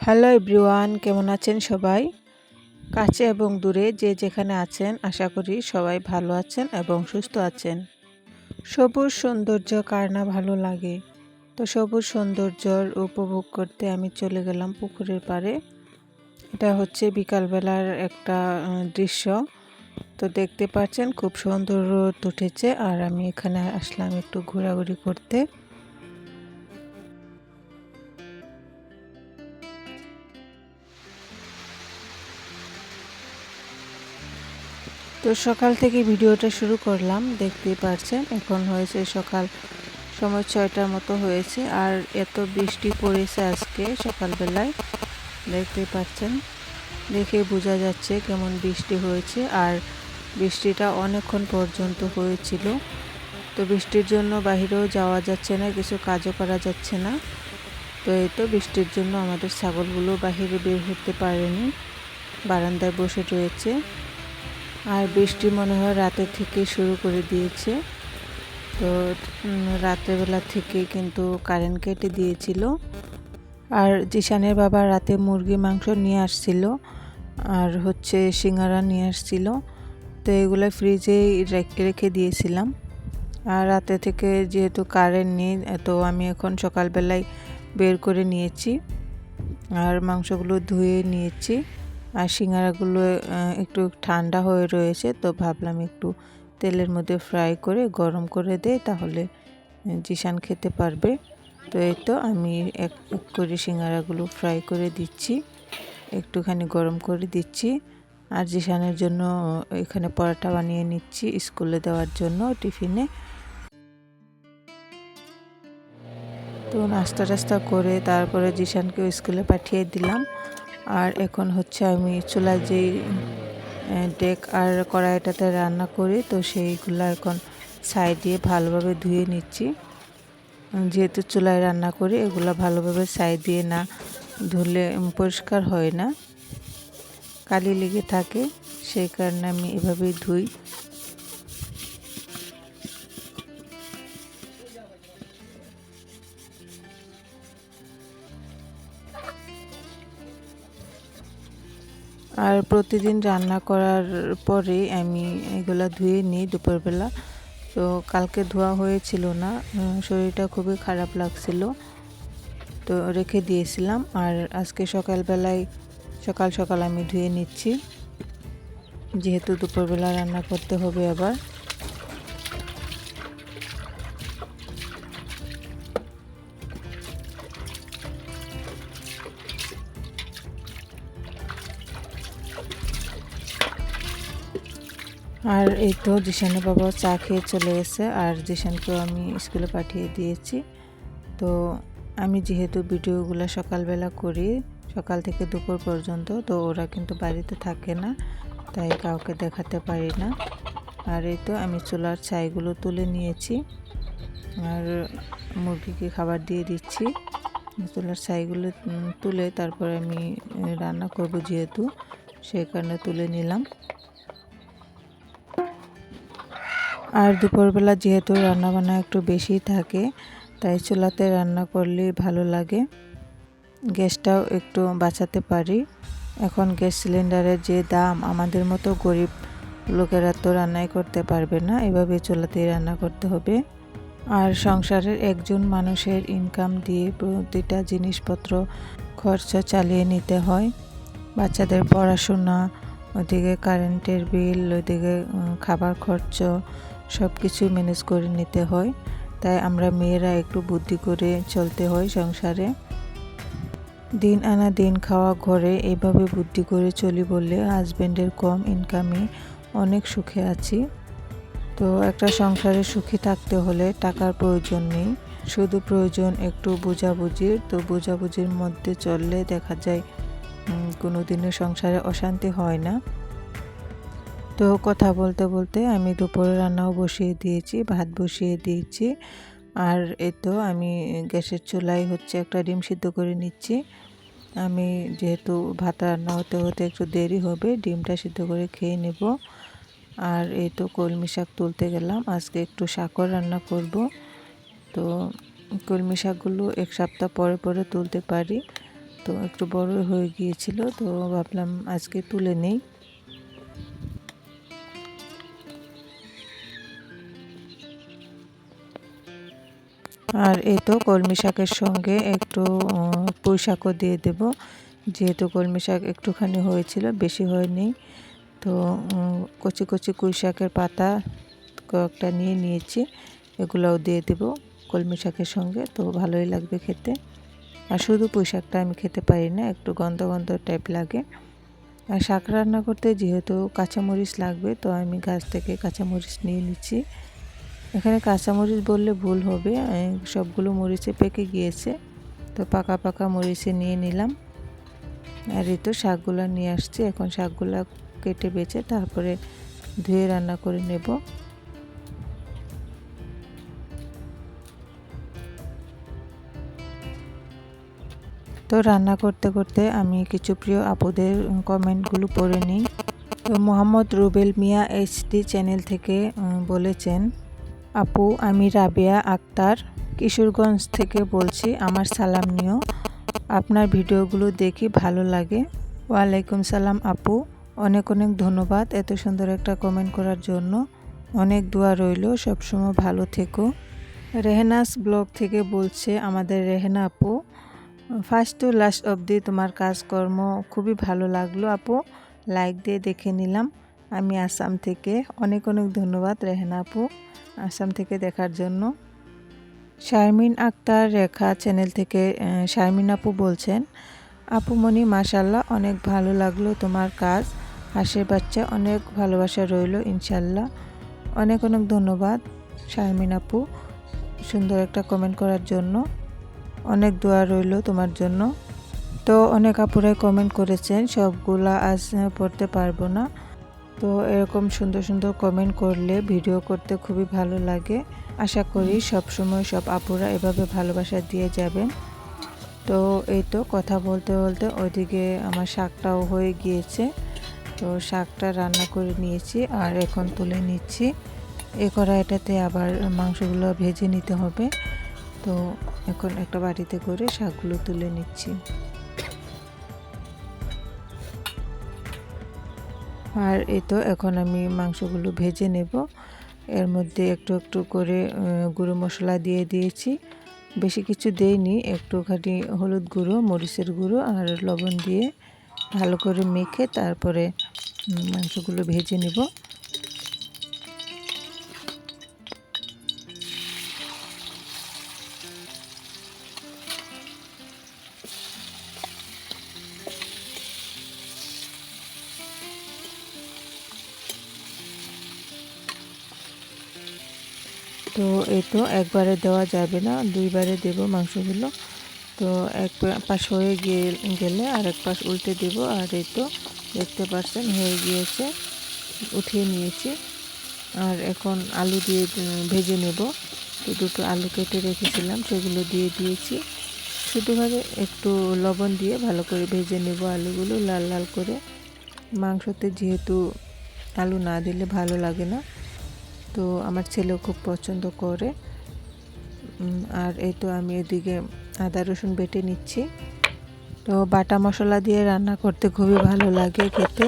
Hello everyone, কেমন আছেন সবাই? কাছে এবং দূরে যে যেখানে আছেন, আশা করি সবাই ভালো আছেন এবং সুস্থ আছেন। সবুজ সৌন্দর্য কার না ভালো লাগে? তো সবুজ সৌন্দর্যর উপভোগ করতে আমি চলে গেলাম পুকুরের পাড়ে। এটা হচ্ছে বিকালবেলার একটা দৃশ্য। তো দেখতে পাচ্ছেন খুব সুন্দর রোদ উঠেছে আর আমি এখানে আসলাম একটু ঘোরাঘুরি করতে। তো সকাল থেকে ভিডিওটা শুরু করলাম, দেখতেই পারছেন, এখন হয়েছে সকাল সময় ছয়টার মতো হয়েছে, আর এত বৃষ্টি পড়েছে আজকে সকালবেলায়, দেখতেই পাচ্ছেন, দেখে বোঝা যাচ্ছে কেমন বৃষ্টি হয়েছে, আর বৃষ্টিটা অনেকক্ষণ পর্যন্ত হয়েছিল। তো বৃষ্টির জন্য বাহিরেও যাওয়া যাচ্ছে না, কিছু কাজও করা যাচ্ছে না। তো এই তো বৃষ্টির জন্য আমাদের ছাগলগুলো বাহিরে বের হতে পারেনি, বারান্দায় বসে রয়েছে। আর বৃষ্টি মনে হয় রাতে থেকে শুরু করে দিয়েছে। তো রাত্রেবেলা থেকে কিন্তু কারেন্ট কেটে দিয়েছিল। আর জিশানের বাবা রাতে মুরগি মাংস নিয়ে আসছিল আর হচ্ছে সিঙ্গারা নিয়ে আসছিল। তো এগুলো ফ্রিজেই রেখে দিয়েছিলাম। আর রাতে থেকে যেহেতু কারেন্ট নেই, তো আমি এখন সকালবেলায় বের করে নিয়েছি। আর মাংসগুলো ধুয়ে নিয়েছি। আর সিঙ্গারাগুলো একটু ঠান্ডা হয়ে রয়েছে, তো ভাবলাম একটু তেলের মধ্যে ফ্রাই করে গরম করে দেয় তাহলে জিশান খেতে পারবে। তো এই তো আমি এক এক করে সিঙ্গারাগুলো ফ্রাই করে দিচ্ছি, একটুখানি গরম করে দিচ্ছি। আর জিশানের জন্য এখানে পরোটা বানিয়ে নিচ্ছি স্কুলে দেওয়ার জন্য টিফিনে। তো নাস্তা টাস্তা করে তারপরে জিশানকে স্কুলে পাঠিয়ে দিলাম। আর এখন হচ্ছে আমি চুলায় যেই ডেক আর কড়াইটাতে রান্না করি, তো সেইগুলো এখন সাইড দিয়ে ভালোভাবে ধুয়ে নিচ্ছি। যেহেতু চুলায় রান্না করি, এগুলো ভালোভাবে সাইড দিয়ে না ধুলে পরিষ্কার হয় না। কালি লেগে থাকে, সেই কারণে আমি এভাবেই ধুই। আর প্রতিদিন রান্না করার পরে আমি এগুলো ধুয়ে নিই দুপুরবেলা। তো কালকে ধোয়া হয়েছিল না শরীরটা খুবই খারাপ লাগছিল। তো রেখে দিয়েছিলাম আর আজকে সকালবেলায়, সকাল সকাল আমি ধুয়ে নিচ্ছি। যেহেতু দুপুরবেলা রান্না করতে হবে আবার। আর এই তো জিশানের বাবা চা খেয়ে চলে গেছে, আর জিশানকেও আমি স্কুলে পাঠিয়ে দিয়েছি। তো আমি যেহেতু ভিডিওগুলো সকালবেলা করি, সকাল থেকে দুপুর পর্যন্ত, তো ওরা কিন্তু বাড়িতে থাকে না, তাই কাউকে দেখাতে পারি না। আর এই তো আমি চুলার ছাইগুলো তুলে নিয়েছি, আর মুরগিকে খাবার দিয়ে দিচ্ছি। চুলার ছাইগুলো তুলে তারপরে আমি রান্না করব যেহেতু, সেই কারণে তুলে নিলাম। আর দুপুরবেলা যেহেতু রান্নাবান্না একটু বেশি থাকে, তাই চুলাতে রান্না করলে ভালো লাগে। গ্যাসটাও একটু বাঁচাতে পারি। এখন গ্যাস সিলিন্ডারের যে দাম, আমাদের মতো গরিব লোকেরা তো রান্নাই করতে পারবে না, এভাবে চুলাতেই রান্না করতে হবে। আর সংসারের একজন মানুষের ইনকাম দিয়ে প্রতিটা জিনিসপত্র খরচা চালিয়ে নিতে হয়। বাচ্চাদের পড়াশোনা, ওদিকে কারেন্টের বিল ওইদিকে খাবার খরচ সব কিছু ম্যানেজ করে নিতে হয়। তাই আমরা মেয়েরা একটু বুদ্ধি করে চলতে হয় সংসারে। দিন আনা দিন খাওয়া ঘরে এভাবে বুদ্ধি করে চলি বললে হাজব্যান্ডের কম ইনকামে অনেক সুখে আছি। তো একটা সংসারে সুখী থাকতে হলে টাকার প্রয়োজন নেই। শুধু প্রয়োজন একটু বোঝাবুঝির তো বোঝাবুঝির মধ্যে চললে দেখা যায় কোনো দিনের সংসারে অশান্তি হয় না। তো কথা বলতে বলতে আমি দুপুরে রান্নাও বসিয়ে দিয়েছি, ভাত বসিয়ে দিয়েছি। আর এই তো আমি গ্যাসের চুলায় হচ্ছে একটা ডিম সিদ্ধ করে নিচ্ছি। আমি যেহেতু ভাত রান্না হতে হতে একটু দেরি হবে, ডিমটা সিদ্ধ করে খেয়ে নেব। আর এই তো কলমি শাক তুলতে গেলাম, আজকে একটু শাকও রান্না করব। তো কলমি শাকগুলো এক সপ্তাহ পরে পরে তুলতে পারি। তো একটু বড় হয়ে গিয়েছিল, তো ভাবলাম আজকে তুলে নেই। আর এই তো কলমি শাকের সঙ্গে একটু পুঁই শাকও দিয়ে দেব। যেহেতু কলমি শাক একটুখানি হয়েছিল, বেশি হয়নি। তো কচি কচি কুই শাকের পাতা কয়েকটা নিয়ে নিয়েছি, এগুলোও দিয়ে দেব কলমি শাকের সঙ্গে। তো ভালোই লাগবে খেতে। আর শুধু পুঁই শাকটা আমি খেতে পারি না, একটু গন্ধ গন্ধ টাইপ লাগে। আর শাক রান্না করতে যেহেতু কাঁচামরিচ লাগবে, তো আমি গাছ থেকে কাঁচামরিচ নিয়ে নিচ্ছি। এখানে কাঁচামরিচ বললে ভুল হবে সবগুলো মরিচে পেকে গিয়েছে। তো পাকা পাকা মরিচে নিয়ে নিলাম। আর এই তো শাকগুলো নিয়ে আসছি, এখন শাকগুলো কেটে বেছে তারপরে ধুয়ে রান্না করে নেব। তো রান্না করতে করতে আমি কিছু প্রিয় আপুদের কমেন্টগুলো পড়ে নিই। তো মোহাম্মদ রুবেল মিয়া এইচডি চ্যানেল থেকে বলেছেন আপু, আমি রাবিয়া আক্তার, কিশোরগঞ্জ থেকে বলছি, আমার সালাম নিও। আপনার ভিডিওগুলো দেখি ভালো লাগে। ওয়ালাইকুম সালাম আপু। অনেক অনেক ধন্যবাদ এত সুন্দর একটা কমেন্ট করার জন্য। অনেক দোয়া রইল, সবসময় ভালো থেকো। রেহেনাস ব্লগ থেকে বলছে, আমাদের রেহেনা আপু ফার্স্ট টু লাস্ট অবধি তোমার কাজকর্ম খুবই ভালো লাগল আপু। লাইক দিয়ে দেখে নিলাম। আমি আসাম থেকে অনেক অনেক ধন্যবাদ রেহেনা আপু। আসাম থেকে দেখার জন্য। শারমিন আক্তার রেখা চ্যানেল থেকে শারমিন আপু বলছেন, আপু আপুমণি মাশাল্লাহ অনেক ভালো লাগল তোমার কাজ। হাসের বাচ্চা অনেক ভালোবাসা রইল ইনশাল্লাহ অনেক অনেক ধন্যবাদ শারমিন আপু। সুন্দর একটা কমেন্ট করার জন্য। অনেক দোয়া রইল তোমার জন্য। তো অনেক আপুরাই কমেন্ট করেছেন, সবগুলা আজ পড়তে পারব না। তো এরকম সুন্দর সুন্দর কমেন্ট করলে ভিডিও করতে খুবই ভালো লাগে। আশা করি সব সময় সব আপুরা এভাবে ভালোবাসা দিয়ে যাবেন। তো এই তো কথা বলতে বলতে ওইদিকে আমার শাকটাও হয়ে গিয়েছে। তো শাকটা রান্না করে নিয়েছি আর এখন তুলে নিচ্ছি। এ কড়াইটাতে আবার মাংসগুলো ভেজে নিতে হবে। তো এখন একটা বাড়িতে করে শাকগুলো তুলে নিচ্ছি। আর এ তো এখন আমি মাংসগুলো ভেজে নেব। এর মধ্যে একটু একটু করে গুঁড়ো মশলা দিয়ে দিয়েছি। বেশি কিছু দেইনি, একটুখানি হলুদ গুঁড়ো, মরিচের গুঁড়ো আর লবণ দিয়ে ভালো করে মেখে তারপরে মাংসগুলো ভেজে নেব। তো এই তো একবারে দেওয়া যাবে না, দুইবারে দেব মাংসগুলো। তো এক পাশ হয়ে গেলে আর এক পাশ উল্টে দেব। আর এই তো দেখতে পাচ্ছেন হয়ে গিয়েছে, উঠিয়ে নিয়েছি। আর এখন আলু দিয়ে ভেজে নেব। তো দুটো আলু কেটে রেখেছিলাম, সেগুলো দিয়ে দিয়েছি। শুধুভাবে একটু লবণ দিয়ে ভালো করে ভেজে নেব আলুগুলো লাল লাল করে। মাংসতে যেহেতু আলু না দিলে ভালো লাগে না। তো আমার ছেলেও খুব পছন্দ করে। আর এই তো আমি এদিকে আদা রসুন বেটে নিচ্ছি। তো বাটা মশলা দিয়ে রান্না করতে খুবই ভালো লাগে খেতে।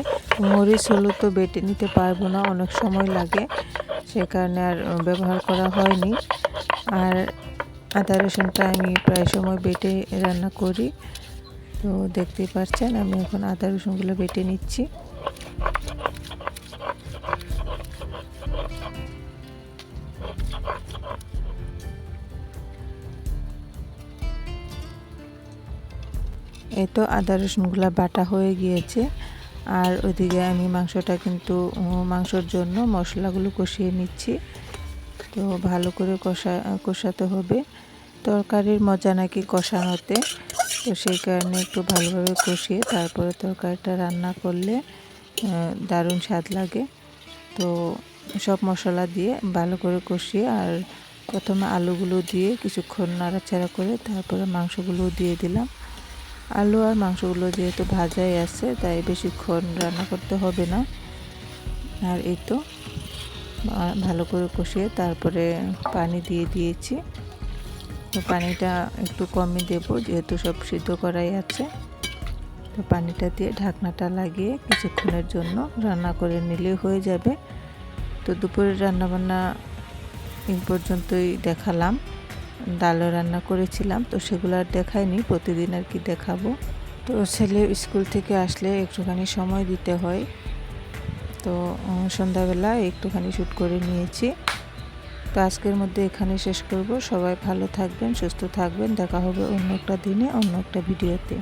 মরিচ, হলুদ তো বেটে নিতে পারব না, অনেক সময় লাগে। সে কারণে আর ব্যবহার করা হয়নি। আর আদা রসুনটা আমি প্রায় সময় বেটে রান্না করি। তো দেখতেই পাচ্ছেন, আমি এখন আদা রসুনগুলো বেটে নিচ্ছি। এই তো আদা রসুনগুলো বাটা হয়ে গিয়েছে। আর ওইদিকে আমি মাংসটা কিন্তু মাংসর জন্য মশলাগুলো কষিয়ে নিচ্ছি। তো ভালো করে কষা, কষাতে হবে। তরকারির মজা নাকি কষানোতে তো সেই কারণে একটু ভালোভাবে কষিয়ে তারপরে তরকারিটা রান্না করলে দারুণ স্বাদ লাগে। তো সব মশলা দিয়ে ভালো করে কষিয়ে আর প্রথমে আলুগুলো দিয়ে কিছুক্ষণ নাড়াচাড়া করে তারপরে মাংসগুলো দিয়ে দিলাম। আলু আর মাংসগুলো যেহেতু ভাজাই আছে, তাই বেশিক্ষণ রান্না করতে হবে না। আর এই তো ভালো করে কষিয়ে তারপরে পানি দিয়ে দিয়েছি। তো পানিটা একটু কমই দেব, যেহেতু সব সিদ্ধ করাই আছে। তো পানিটা দিয়ে ঢাকনাটা লাগিয়ে কিছুক্ষণের জন্য রান্না করে নিলে হয়ে যাবে। তো দুপুরের রান্নাবান্না এই পর্যন্তই দেখালাম। ডালও রান্না করেছিলাম, তো সেগুলো আর দেখাইনি, প্রতিদিন আর কি দেখাবো। তো ছেলে স্কুল থেকে আসলে একটুখানি সময় দিতে হয়, তো সন্ধ্যাবেলা একটুখানি শ্যুট করে নিয়েছি। তো আজকের মধ্যে এখানে শেষ করব, সবাই ভালো থাকবেন, সুস্থ থাকবেন, দেখা হবে অন্য একটা দিনে, অন্য একটা ভিডিওতে।